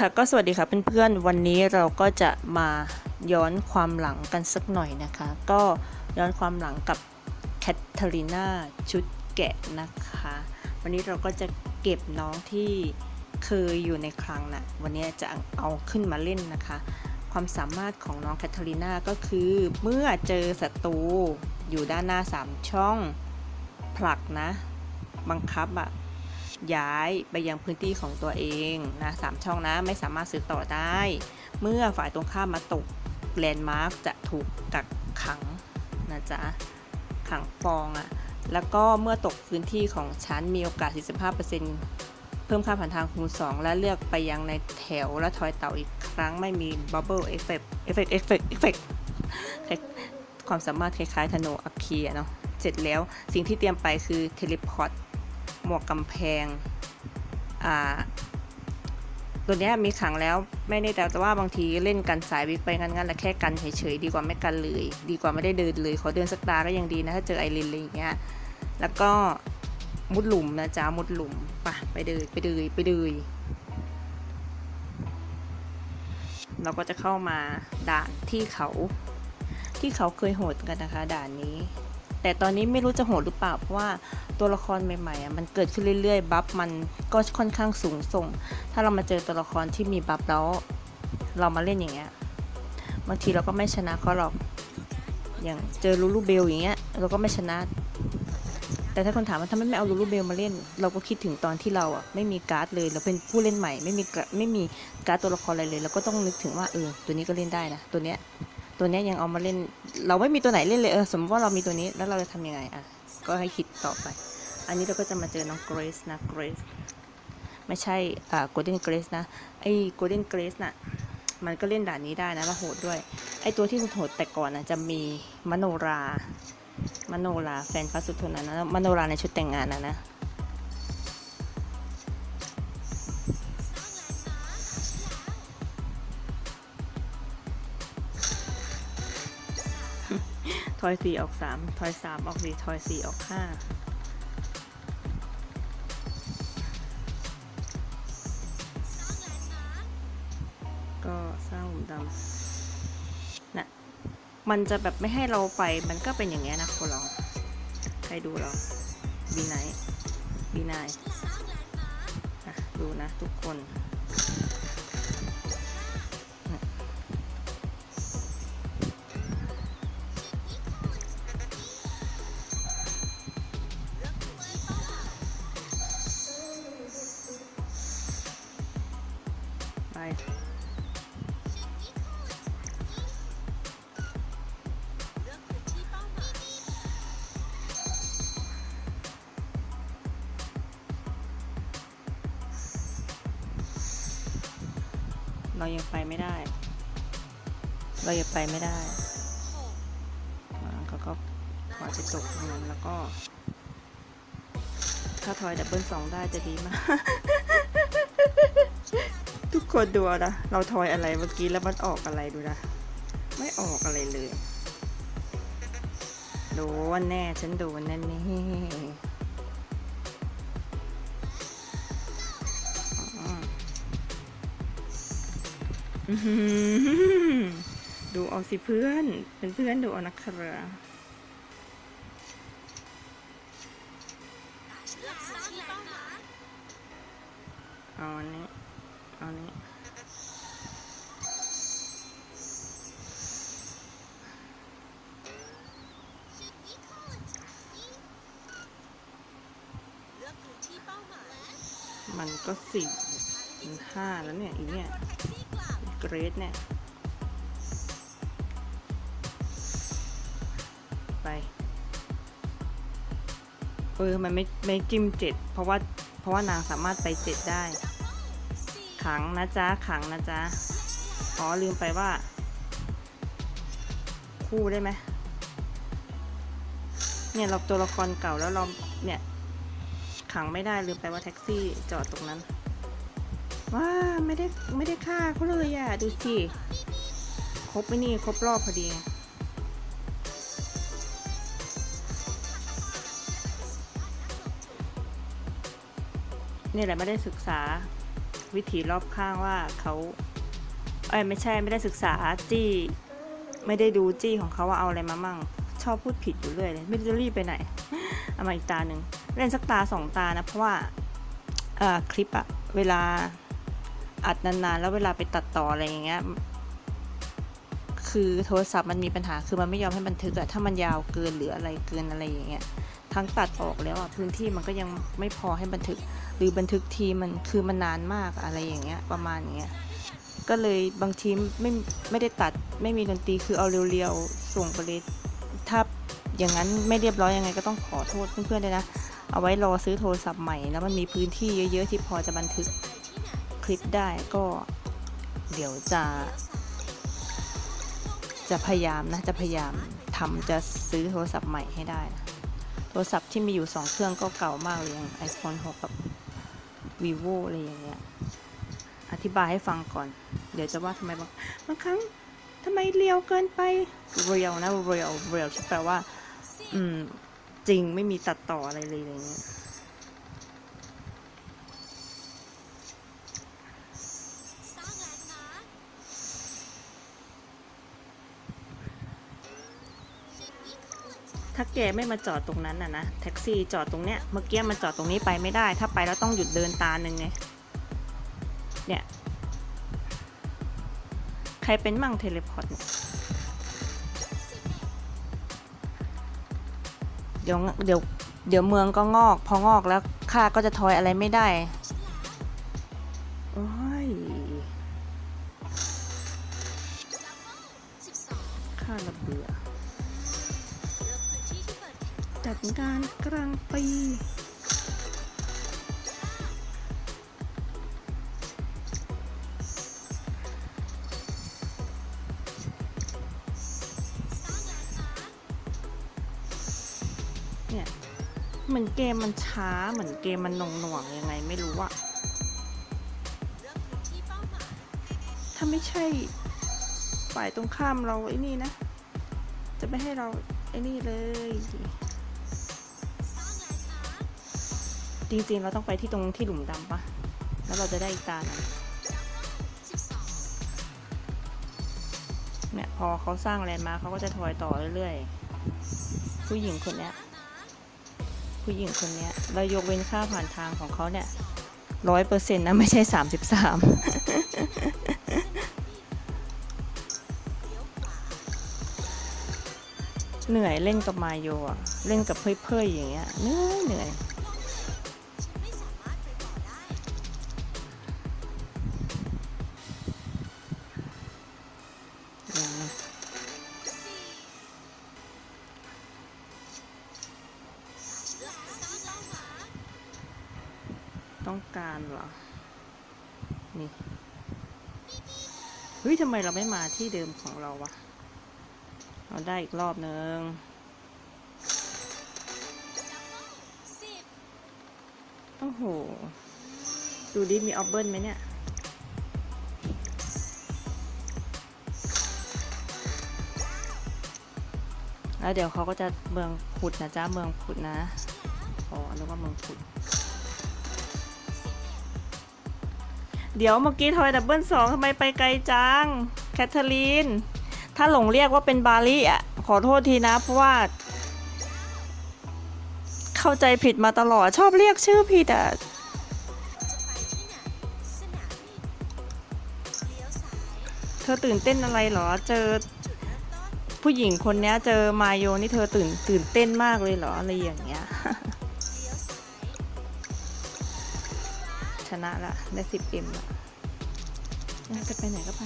ค่ะก็สวัสดีค่ะเพื่อนๆวันนี้เราก็จะมาย้อนความหลังกันสักหน่อยนะคะ ก็ย้อนความหลังกับแคทเธอรีนาชุดแกะนะคะ วันนี้เราก็จะเก็บน้องที่เคยอยู่ในคลังนะวันนี้จะเอาขึ้นมาเล่นนะคะ ความสามารถของน้องแคทเธอรีนาก็คือเมื่อเจอศัตรูอยู่ด้านหน้า 3 ช่องผลักนะ บังคับอะ ย้ายไปยังพื้นที่ของตัวเองนะสามช่องนะไม่สามารถซื้อต่อได้ เมื่อฝ่ายตรงข้ามมาตกแลนด์มาร์กจะถูกกักขังนะจ๊ะขังฟองอะแล้วก็เมื่อตกพื้นที่ของชั้นมีโอกาส 45%เพิ่มค่าผ่านทางคูณ 2 และเลือกไปยังในแถวและทอยเต่าอีกครั้งไม่มีบับเบิลเอฟเฟกต์เอฟเฟกต์เอฟเฟกต์เอฟเฟกต์ความสามารถคล้ายๆธนูอัคคีเนาะเสร็จแล้วสิ่งที่เตรียมไปคือเทเลพอร์ต หมวกกำแพงอ่าตัวเนี้ยมีขังแล้วไม่ได้แต่ว่าบางทีเล่นกันสายวิกไปงั้นๆแต่แค่กันเฉยๆดีกว่าไม่กันเลย ดีกว่าไม่ได้เดินเลย ขอเดินสักตาก็ยังดีนะถ้าเจอไอรินอะไรอย่างเงี้ยแล้วก็มุดหลุมนะจ๊ะมุดหลุมไปไปเดินไปเดินไปเดินเราก็จะเข้ามาด่านที่เขา ที่เขาเคยโหดกันนะคะ ด่านนี้ แต่ตอนนี้ไม่รู้จะโหดหรือเปล่า เพราะว่าตัวละครใหม่ๆอะมันเกิดขึ้นเรื่อยๆ บัฟมันก็ค่อนข้างสูงส่ง ถ้าเรามาเจอตัวละครที่มีบัฟแล้ว เรามาเล่นอย่างเงี้ย บางทีเราก็ไม่ชนะเขาหรอก อย่างเจอลูลูเบลอย่างเงี้ย เราก็ไม่ชนะ แต่ถ้าคนถามว่าทำไมไม่เอาลูลูเบลมาเล่น เราก็คิดถึงตอนที่เราอะไม่มีการ์ดเลย เราเป็นผู้เล่นใหม่ ไม่มีไม่มีการ์ดตัวละครอะไรเลย เราก็ต้องนึกถึงว่าเออตัวนี้ก็เล่นได้นะ ตัวเนี้ย ตัวเนี้ยยังเอามาเล่น เราไม่มีตัวไหนเล่นเลยเออสมมติว่าเรามีตัวนี้แล้วเราจะทำยังไงอะก็ให้คิดต่อไป อันนี้เราก็จะมาเจอน้องเกรซนะเกรซไม่ใช่อ่าโกลเด้นเกรซนะไอ้โกลเด้นเกรซน่ะมันก็เล่นด่านนี้ได้นะแล้วโหดด้วย ไอ้ตัวที่โหดแต่ก่อนนะจะมีมโนรามโนราแฟนพระสุทนนะนะมโนราในชุดแต่งงานนะนะ อยสี่ออกสามทอยสามออกสี่ทอยสี่ออกห้าก็สร้างหลุมดำนะมันจะแบบไม่ให้เราไป มันก็เป็นอย่างเงี้ยนะคนเรา ใครดูเราบีไนบีไนะดูนะทุกคน เรายังไปไม่ได้ เรายังไปไม่ได้เขาก็ขอจะตกตรงนั้นแล้วก็ ถ้าทอยดับเบิลสองได้จะดีมาก ทุกคนดูนะเราทอยอะไรเมื่อกี้แล้วมันออกอะไรดูนะ ไม่ออกอะไรเลยโดนแน่ ฉันโดนแน่นี่ ดูเอาสิเพื่อน เป็นเพื่อนดูเอานะครับเอาอันนี้เอาอันนี้มันก็สี่มันห้าแล้วเนี่ยอีเนี่ย กรดเนี่ย ไป เออ มันไม่ไม่จิ้มเจ็ดเพราะว่า เพราะว่านางสามารถไปเจ็ดได้ ขังนะจ๊ะ ขังนะจ๊ะ อ๋อ ลืมไปว่า คู่ได้ไหมเนี่ยเราตัวละครเก่าแล้วเราเนี่ยขังไม่ได้ลืมไปว่าแท็กซี่จอดตรงนั้น ว้าไม่ได้ไม่ได้ฆ่าเขาเลยอะดูสิครบไหมนี่ครบรอบพอดีเนี่ยแหละไม่ได้ศึกษาวิถีรอบข้างว่าเขาเอ้ยไม่ใช่ไม่ได้ศึกษาจี้ไม่ได้ดูจี้ของเขาว่าเอาอะไรมามั่ง ชอบพูดผิดอยู่เรื่อยเลยไม่รู้จะรีบไปไหนเอามาอีกตาหนึ่งเล่นสักตาสองตานะ เพราะว่าอ่อคลิปอะเวลา อัดนานๆ แล้วเวลาไปตัดต่ออะไรอย่างเงี้ยคือโทรศัพท์มันมีปัญหาคือมันไม่ยอมให้บันทึกอะถ้ามันยาวเกินหรืออะไรเกินอะไรอย่างเงี้ยทั้งตัดออกแล้วอะพื้นที่มันก็ยังไม่พอให้บันทึก หรือบันทึกทีมันคือมันนานมากอะไรอย่างเงี้ยประมาณอย่างเงี้ยก็เลยบางทีไม่ไม่ได้ตัดไม่มีดนตรีคือเอาเรียวๆส่งไปเลยถ้าอย่างนั้นไม่เรียบร้อยยังไงก็ต้องขอโทษเพื่อนๆเลยนะ เอาไว้รอซื้อโทรศัพท์ใหม่แล้วมันมีพื้นที่เยอะๆที่พอจะบันทึก คลิปได้ก็เดี๋ยวจะ จะพยายามนะ จะพยายามทำจะซื้อโทรศัพท์ใหม่ให้ได้นะโทรศัพท์ที่มีอยู่สองเครื่องก็เก่ามากเลยอย่าง iPhone 6 กับ vivo อะไรอย่างเงี้ย อธิบายให้ฟังก่อน เดี๋ยวจะว่าทำไมบางบางครั้งทำไมเรียวเกินไป เรียวนะ เรียว เรียวที่แปลว่า อืม จริงไม่มีตัดต่ออะไรเลยอะไรเงี้ย สร้างแลนด์มาร์ค ถ้าแกไม่มาจอดตรงนั้นน่ะนะแท็กซี่จอดตรงเนี้ยเมื่อกี้มันจอดตรงนี้ไปไม่ได้ ถ้าไปแล้วต้องหยุดเดินตาหนึ่งไงเนี่ยใครเป็นมั่งเทเลพอร์ตเนี่ยเดี๋ยวเดี๋ยวเดี๋ยวเมืองก็งอก พองอกแล้วข้าก็จะทอยอะไรไม่ได้ เหมือนเกมมันช้าเหมือนเกมมันหน่วงหน่วงยังไงไม่รู้อะถ้าไม่ใช่ฝ่ายตรงข้ามเราไอ้นี่นะ จะไม่ให้เราไอ้นี่เลยสร้างจริงๆเราต้องไปที่ตรงที่หลุมดำปะแล้วเราจะได้อีกตานึงสิบสองเนี่ยพอเขาสร้างแลนด์มาเขาก็จะถอยต่อเรื่อยๆ ผู้หญิงคนเนี้ย ผู้หญิงคนนี้เรายกเว้นค่าผ่านทางของเขาเนี่ยร้อยเปอร์เซ็นต์นะไม่ใช่สามสิบสามเหนื่อยเล่นกับมาโยอะเล่นกับเพื่อยๆอย่างเงี้ยเหนื่อยเหนื่อย ต้องการเหรอ นี่ เฮ้ยทำไมเราไม่มาที่เดิมของเราวะ เราได้อีกรอบนึงโอ้โห ดูดิ มีออบเบิลไหมเนี่ย แล้วเดี๋ยวเขาก็จะเมืองผุดนะจ้าเมืองผุดนะ อ๋อนึกว่าเมืองผุด เดี๋ยวเมื่อกี้ทอยดับเบิลสองทำไมไปไกลจัง แคทเธอรีน ถ้าหลงเรียกว่าเป็นบาลีอะ ขอโทษทีนะ เพราะว่า เข้าใจผิดมาตลอดชอบเรียกชื่อผิดอะจะไปที่ไหนสนามบินเธอตื่นเต้นอะไรเหรอ เจอ ผู้หญิงคนนี้เจอมาโยนี่เธอตื่นตื่นเต้นมากเลยเหรออะไรอย่างเงี้ย ชนะละได้สิบเอ็มละน่าจะไปไหนก็ไป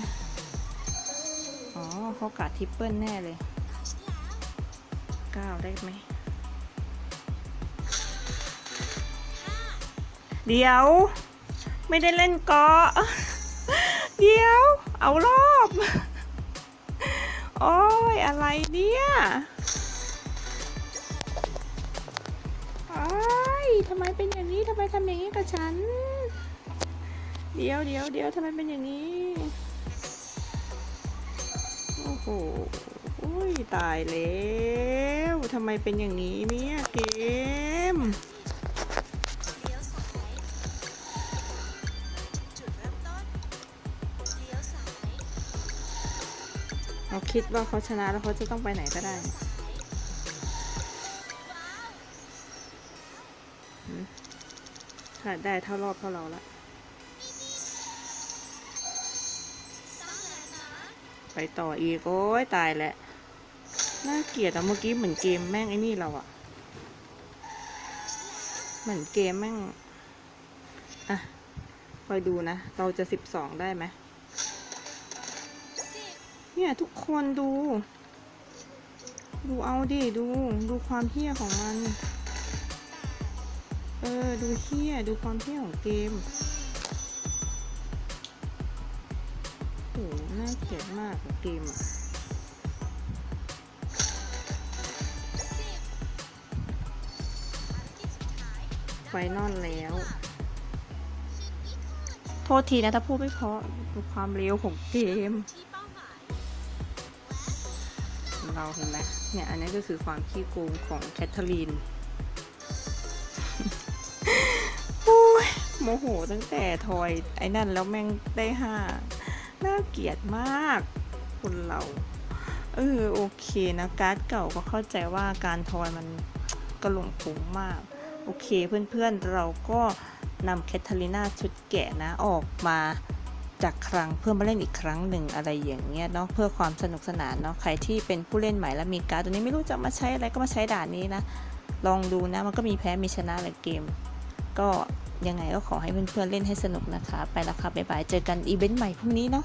อ๋อเขากาดทิปเปิลแน่เลยเก้าได้ไหม เดี๋ยว ไม่ได้เล่นเกาะเดี๋ยว เอารอบ โอ้ย อะไรเนี่ย ทำไมเป็นอย่างนี้ทำไมทำอย่างนี้กับฉัน เดี๋ยวเดี๋ยวเดี๋ยวทำไมเป็นอย่างนี้ โอ้โหอุ้ยตายแล้วทำไมเป็นอย่างนี้เนี่ยเกมเราคิดว่าเขาชนะแล้วเขาจะต้องไปไหนก็ได้ ถ้าได้เท่ารอบเท่าเราละไปต่ออีกโอ้ยตายแล้วน่าเกลียดอะเมื่อกี้เหมือนเกมแม่งไอ้นี่เราอะเหมือนเกมแม่งอะคอยดูนะ เราจะสิบสองได้ไหมเนี่ยทุกคนดู ดูเอาดิ ดู ดูความเฮี้ยของมัน เออ ดูเฮี้ยดูความเฮี้ยของเกมโหน่าเกลียดมากของเกมอะไฟนอลแล้ว โทษทีนะถ้าพูดไม่เพราะดูความเร็วของเกม เราเห็นไหมเนี่ย อันนี้ก็คือความขี้โกงของแคทเธอรีน โมโหตั้งแต่ทอยไอ้นั่นแล้วแม่งได้ห้าน่าเกลียดมากคนเราเออโอเคนะการ์ดเก่าก็เข้าใจว่าการทอยมันกระหลงผงมาก โอเคเพื่อนๆเราก็นำแคทเธอรีนาชุดแกะนะออกมาจากครั้งเพื่อมาเล่นอีกครั้งหนึ่งอะไรอย่างเงี้ยเนาะเพื่อความสนุกสนานเนาะใครที่เป็นผู้เล่นใหม่แล้วมีการ์ดตัวนี้ไม่รู้จะมาใช้อะไรก็มาใช้ด่านนี้นะ ลองดูนะมันก็มีแพ้มีชนะแหละเกม ก็ ยังไงก็ขอให้เพื่อนๆเล่นให้สนุกนะคะ ไปแล้วค่ะบ๊ายบาย เจอกันอีเวนต์ใหม่พรุ่งนี้เนาะ